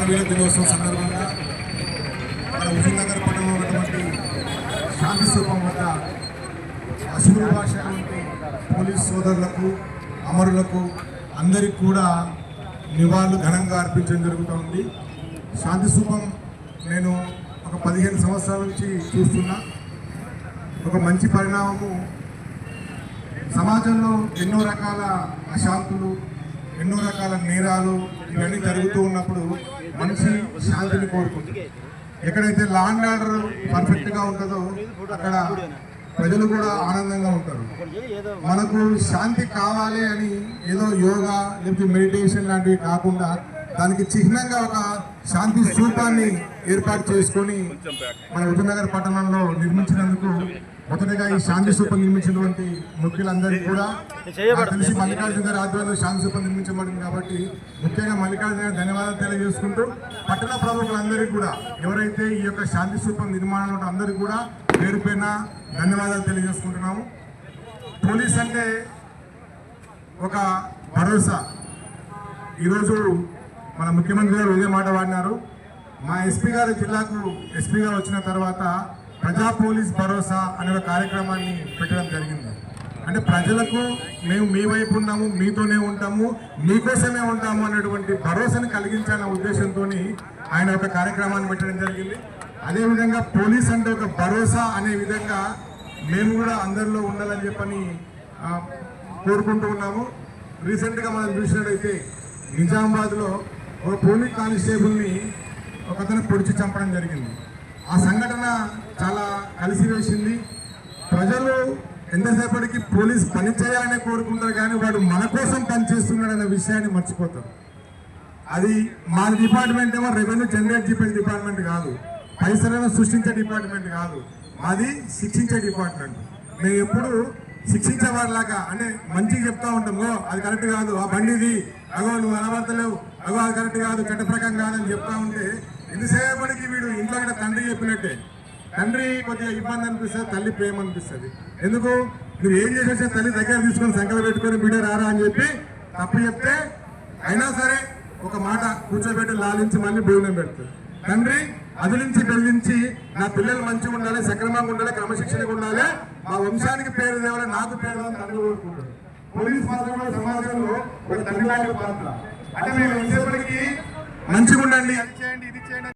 అమరవీర దినోత్సవం సందర్భంగా మన హుజూర్నగర్ పట్టణంలో ఉన్నటువంటి శాంతి స్థూపం వద్ద అసలు భాష పోలీస్ సోదరులకు అమరులకు అందరికి కూడా నివాళులు ఘనంగా అర్పించడం జరుగుతోంది. శాంతి స్థూపం నేను ఒక పదిహేను సంవత్సరాల నుంచి చూస్తున్నా. ఒక మంచి పరిణామము. సమాజంలో ఎన్నో రకాల అశాంతులు ఎన్నో రకాల నేరాలు ఇవన్నీ జరుగుతూ ఉన్నప్పుడు మనిషి శాంతిని కోరుకుంటుంది ఎక్కడైతే లా అండ్ ఆర్డర్ పర్ఫెక్ట్గా ఉంటుందో అక్కడ ప్రజలు కూడా ఆనందంగా ఉంటారు. మనకు శాంతి కావాలి అని ఏదో యోగా లేకపోతే మెడిటేషన్ లాంటివి కాకుండా దానికి చిహ్నంగా ఒక శాంతి స్థూపాన్ని ఏర్పాటు చేసుకొని మన విజయనగర్ పట్టణంలో నిర్మించినందుకు మొదటగా ఈ శాంతి స్థూపం నిర్మించినటువంటి ముఖ్యులందరికీ కూడా తెలిసి మల్లికార్జున గారి ఆధ్వర్యంలో శాంతి స్థూపం నిర్మించబడింది కాబట్టి ముఖ్యంగా మల్లికార్జున గారికి ధన్యవాదాలు తెలియజేసుకుంటూ పట్టణ ప్రముఖులందరికీ కూడా ఎవరైతే ఈ యొక్క శాంతి స్థూపం నిర్మాణంలో అందరికీ కూడా పేరు పైన ధన్యవాదాలు తెలియజేసుకుంటున్నాము. పోలీస్ అంటే ఒక భరోసా. ఈరోజు మన ముఖ్యమంత్రి గారు ఇదే మాట వాడినారు. మా ఎస్పీ గారు జిల్లాకు ఎస్పీ గారు వచ్చిన తర్వాత ప్రజా పోలీస్ భరోసా అనే ఒక కార్యక్రమాన్ని పెట్టడం జరిగింది. అంటే ప్రజలకు మేము మీ వైపు ఉన్నాము మీతోనే ఉంటాము మీకోసమే ఉంటాము అనేటువంటి భరోసాను కలిగించాలన్న ఉద్దేశంతో ఆయన ఒక కార్యక్రమాన్ని పెట్టడం జరిగింది. అదేవిధంగా పోలీస్ అంటే ఒక భరోసా అనే విధంగా మేము కూడా అందరిలో ఉండాలని చెప్పని కోరుకుంటూ ఉన్నాము. రీసెంట్గా మనం చూసినట్టయితే నిజామాబాద్లో ఒక పోలీస్ కానిస్టేబుల్ని ఒక అతను పొడిచి చంపడం జరిగింది. ఆ సంఘటన చాలా కలిసివేసింది. ప్రజలు ఎంతసేపటికి పోలీస్ పని చేయాలనే కోరుకుంటారు కానీ వాడు మన కోసం పనిచేస్తున్నాడనే విషయాన్ని మర్చిపోతారు. అది మా డిపార్ట్మెంట్ ఏమో రెవెన్యూ జనరేట్ చేసే డిపార్ట్మెంట్ కాదు. పైసలను సృష్టించే డిపార్ట్మెంట్ కాదు. మాది శిక్షించే డిపార్ట్మెంట్. మేము ఎప్పుడు శిక్షించేవాడిలాగా అంటే మంచిగా చెప్తా ఉంటాము అది కరెక్ట్ కాదు ఆ బండిది అగో నువ్వు అలవర్తలేవు అగో కరెక్ట్ కాదు చట్ట ప్రకారం కాదని చెప్తా ఉంటే ఎంతసేపటికి వీడు ఇంట్లో కూడా తండ్రి చెప్పినట్టే. తండ్రి కొద్దిగా ఇబ్బంది అనిపిస్తుంది తల్లి ప్రేమ అనిపిస్తుంది. ఎందుకు? నువ్వు ఏం చేసేసా తల్లి దగ్గర తీసుకొని సంకలు పెట్టుకొని బిడ్డ రారా అని చెప్పి తప్పు చెప్తే అయినా సరే ఒక మాట కూర్చోబెట్టి లాలించి మళ్ళీ భోజనం పెడుతుంది తండ్రి అదిలించి బెదిరించి నా పిల్లలు మంచిగా ఉండాలి సక్రమంగా ఉండాలి క్రమశిక్షణగా ఉండాలి మా వంశానికి పేరు తేవాలి నాకు పేరు అని తండ్రి కోరుకుంటాడు పోలీస్ పాత్ర కూడా సమాజంలో ఒక తండ్రి లాంటి పాత్ర. అంటే మేము ఎంతసేపటికి మంచిగా ఉండండి.